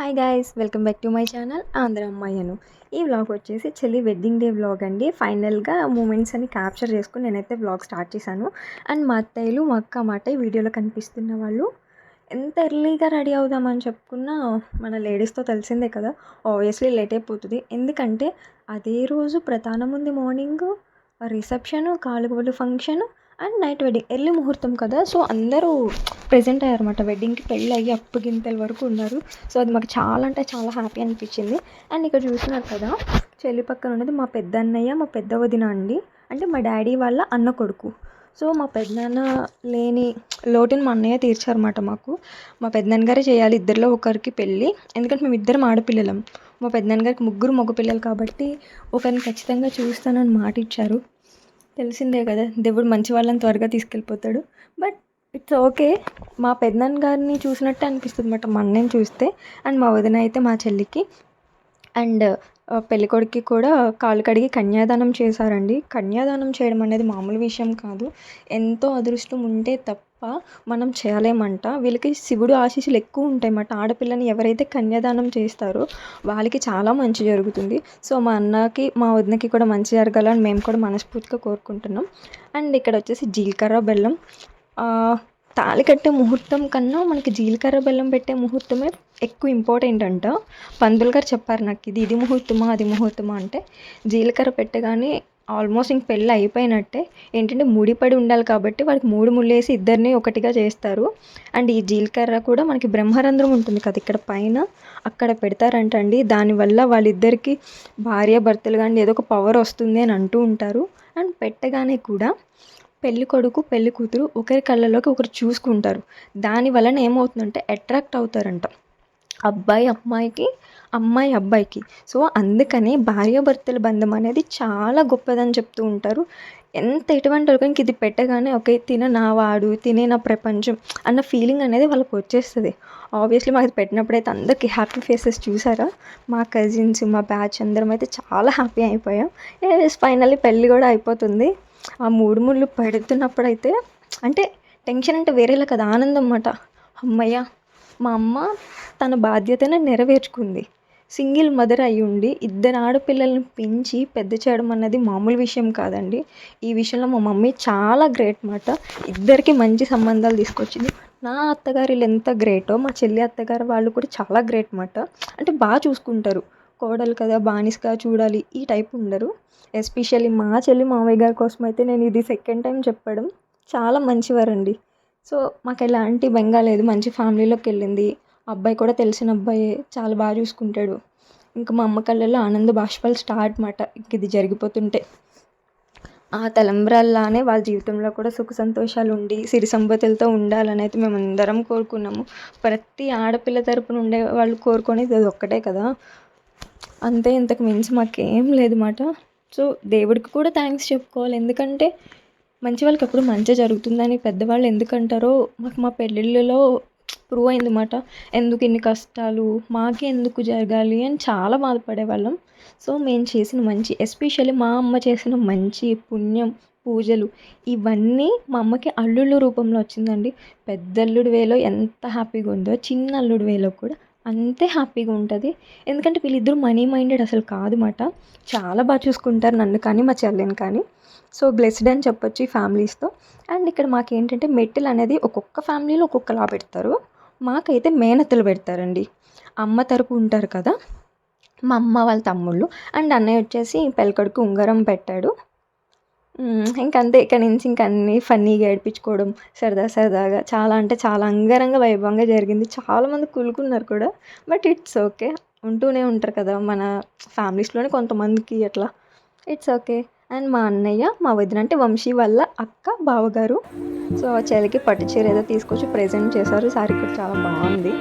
Hi guys welcome back to my channel Andhra అమ్మాయిను ఈ vlog వచ్చేసి చెల్లి వెడ్డింగ్ డే వ్లాగ్ అండి. ఫైనల్గా మూమెంట్స్ అని క్యాప్చర్ చేసుకుని నేనైతే వ్లాగ్ స్టార్ట్ చేశాను. అండ్ మా అత్తయ్యలు మా అక్క మాట వీడియోలో కనిపిస్తున్న వాళ్ళు ఎంత ఎర్లీగా రెడీ అవుదామని చెప్పుకున్నా మన లేడీస్తో తెలిసిందే కదా. ఆబ్వియస్లీ లేట్ అయిపోతుంది. ఎందుకంటే అదే రోజు ప్రధానముంది morning reception కాలుగోలు function and night wedding early ముహూర్తం కదా సో అందరూ ప్రెజెంట్ అయ్యారన్నమాట. వెడ్డింగ్కి పెళ్ళి అయ్యి అప్పగింతల వరకు ఉన్నారు. సో అది మాకు చాలా అంటే చాలా హ్యాపీ అనిపించింది. అండ్ ఇక్కడ చూసినారు కదా చెల్లి పక్కన ఉన్నది మా పెద్ద అన్నయ్య మా పెద్ద వదిన అండి. అంటే మా డాడీ వాళ్ళ అన్న కొడుకు. సో మా పెద్దనాన్న లేని లోటుని మా అన్నయ్య తీర్చారన్నమాట మాకు. మా పెద్దనాన్న గారే చేయాలి ఇద్దరిలో ఒకరికి పెళ్ళి. ఎందుకంటే మేము ఇద్దరం ఆడపిల్లలం. మా పెద్దనాన్న గారికి ముగ్గురు మగ పిల్లలు కాబట్టి ఒకరిని ఖచ్చితంగా చూస్తానని మాట ఇచ్చారు. తెలిసిందే కదా దేవుడు మంచి వాళ్ళని త్వరగా తీసుకెళ్ళిపోతాడు. బట్ ఇట్స్ ఓకే మా పెద్దనాన్న గారిని చూసినట్టే అనిపిస్తుంది అనమాట మా అన్నని చూస్తే. అండ్ మా వదిన అయితే మా చెల్లికి. అండ్ పెళ్ళికొడుకి కూడా కాళ్ళు కడిగి కన్యాదానం చేశారండి. కన్యాదానం చేయడం అనేది మామూలు విషయం కాదు. ఎంతో అదృష్టం ఉంటే తప్ప తప్ప మనం చేయలేమంట. వీళ్ళకి శివుడు ఆశీస్సులు ఎక్కువ ఉంటాయి అన్నమాట ఆడపిల్లని ఎవరైతే కన్యాదానం చేస్తారో వాళ్ళకి చాలా మంచి జరుగుతుంది. సో మా అన్నకి మా వదినకి కూడా మంచి జరగాలని మేము కూడా మనస్ఫూర్తిగా కోరుకుంటున్నాం. అండ్ ఇక్కడ వచ్చేసి జీలకర్ర బెల్లం. తాళి కట్టే ముహూర్తం కన్నా మనకి జీలకర్ర బెల్లం పెట్టే ముహూర్తమే ఎక్కువ ఇంపార్టెంట్ అంట. పందులు గారు చెప్పారు నాకు ఇది ఇది ముహూర్తమా అది ముహూర్తమా అంటే జీలకర్ర పెట్టగానే ఆల్మోస్ట్ ఇంక పెళ్ళి అయిపోయినట్టే. ఏంటంటే ముడిపడి ఉండాలి కాబట్టి వాడికి మూడు ముళ్ళేసి ఇద్దరిని ఒకటిగా చేస్తారు. అండ్ ఈ జీలకర్ర కూడా మనకి బ్రహ్మరంధ్రం ఉంటుంది కదా ఇక్కడ పైన. అక్కడ పెడతారంటండి దానివల్ల వాళ్ళిద్దరికి భార్య భర్తలు కానీ ఏదో ఒక పవర్ వస్తుంది అని అంటూ ఉంటారు. అండ్ పెట్టగానే కూడా పెళ్ళి కొడుకు పెళ్ళి కూతురు ఒకరి కళ్ళలోకి ఒకరు చూసుకుంటారు. దాని వలన ఏమవుతుందంటే అట్రాక్ట్ అవుతారంట. అబ్బాయి అమ్మాయికి అమ్మాయి అబ్బాయికి. సో అందుకనే భార్యాభర్తల బంధం అనేది చాలా గొప్పదని చెప్తూ ఉంటారు. ఎంత ఎటువంటి వరకు ఇది పెట్టగానే ఓకే తిన నా వాడు తినే నా ప్రపంచం అన్న ఫీలింగ్ అనేది వాళ్ళకి వచ్చేస్తుంది. ఆబ్వియస్లీ మాకు పెట్టినప్పుడు అయితే అందరికి హ్యాపీ ఫేసెస్ చూసారా? మా కజిన్స్ మా బ్యాచ్ అందరం అయితే చాలా హ్యాపీ అయిపోయాం. ఫైనల్లీ పెళ్ళి కూడా అయిపోతుంది. ఆ మూడు ముళ్ళు పెడుతున్నప్పుడైతే అంటే టెన్షన్ అంటే వేరేలా కదా ఆనందం అన్నమాట. అమ్మయ్య మా అమ్మ తన బాధ్యతను నెరవేర్చుకుంది. సింగిల్ మదర్ అయి ఉండి ఇద్దరు ఆడపిల్లల్ని పెంచి పెద్ద చేయడం అన్నది మామూలు విషయం కాదండి. ఈ విషయంలో మా మమ్మీ చాలా గ్రేట్ మాట. ఇద్దరికి మంచి సంబంధాలు తీసుకొచ్చింది. నా అత్తగారు ఎంత గ్రేటో మా చెల్లి అత్తగారు వాళ్ళు కూడా చాలా గ్రేట్ మాట. అంటే బాగా చూసుకుంటారు. కోడలు కదా బానిసగా చూడాలి ఈ టైప్ ఉండరు. ఎస్పెషల్లీ మా చెల్లి మామయ్య గారి కోసం అయితే నేను ఇది సెకండ్ టైం చెప్పడం చాలా మంచివారండి. సో మాకు ఎలాంటి బెంగా లేదు. మంచి ఫ్యామిలీలోకి వెళ్ళింది. అబ్బాయి కూడా తెలిసిన అబ్బాయే చాలా బాగా చూసుకుంటాడు. ఇంకా మా అమ్మ కళ్ళల్లో ఆనంద బాష్పాలు స్టార్ట్ మాట. ఇంక ఇది జరిగిపోతుంటే. ఆ తలంబ్రాల్లానే వాళ్ళ జీవితంలో కూడా సుఖ సంతోషాలు ఉండి సిరి సంపతులతో ఉండాలని అయితే మేము అందరం కోరుకున్నాము. ప్రతి ఆడపిల్ల తరపున ఉండే వాళ్ళు కోరుకునేది అది ఒక్కటే కదా. అంతే ఇంతకు మించి మాకేం లేదు మాట. సో దేవుడికి కూడా థ్యాంక్స్ చెప్పుకోవాలి. ఎందుకంటే మంచి వాళ్ళకి ఎప్పుడు మంచి జరుగుతుందని పెద్దవాళ్ళు ఎందుకంటారో మాకు మా పెళ్ళిళ్ళలో ప్రూవ్ అయింది మాట ఎందుకు ఇన్ని కష్టాలు? మాకే ఎందుకు జరగాలి? అని చాలా బాధపడేవాళ్ళం. సో మేము చేసిన మంచి ఎస్పెషల్లీ మా అమ్మ చేసిన మంచి పుణ్యం పూజలు ఇవన్నీ మా అమ్మకి అల్లుళ్ళ రూపంలో వచ్చిందండి. పెద్ద అల్లుడి వేలో ఎంత హ్యాపీగా ఉందో చిన్న అల్లుడు వేలో కూడా అంతే హ్యాపీగా ఉంటుంది. ఎందుకంటే వీళ్ళిద్దరూ మనీ మైండెడ్ అసలు కాదు మాట చాలా బాగా చూసుకుంటారు నన్ను కానీ మా చెల్లెని కానీ. సో బ్లెస్డ్ అని చెప్పొచ్చు ఈ ఫ్యామిలీస్తో. అండ్ ఇక్కడ మాకు ఏంటంటే మెట్టెలు అనేది ఒక్కొక్క ఫ్యామిలీలో ఒక్కొక్కలా పెడతారు. మాకైతే మేనత్తలు పెడతారండి. అమ్మ తరపు ఉంటారు కదా మా అమ్మ వాళ్ళ తమ్ముళ్ళు. అండ్ అన్నయ్య వచ్చేసి పెళ్ళికొడుకు ఉంగరం పెట్టాడు. ఇంకంతే ఇక్కడి నుంచి ఇంక అన్నీ ఫన్నీగా ఏడిపించుకోవడం సరదా సరదాగా చాలా అంటే చాలా అంగరంగ వైభవంగా జరిగింది. చాలామంది కులుకున్నారు కూడా బట్ ఇట్స్ ఓకే. ఉంటూనే ఉంటారు కదా మన ఫ్యామిలీస్లోనే కొంతమందికి అట్లా. It's okay. అండ్ మా అన్నయ్య మా వదిన అంటే వంశీ వాళ్ళ అక్క బావగారు. సో ఆ చెల్లికి పట్టు చీర ఏదో తీసుకొచ్చి ప్రజెంట్ చేశారు. సారీ కూడా చాలా బాగుంది.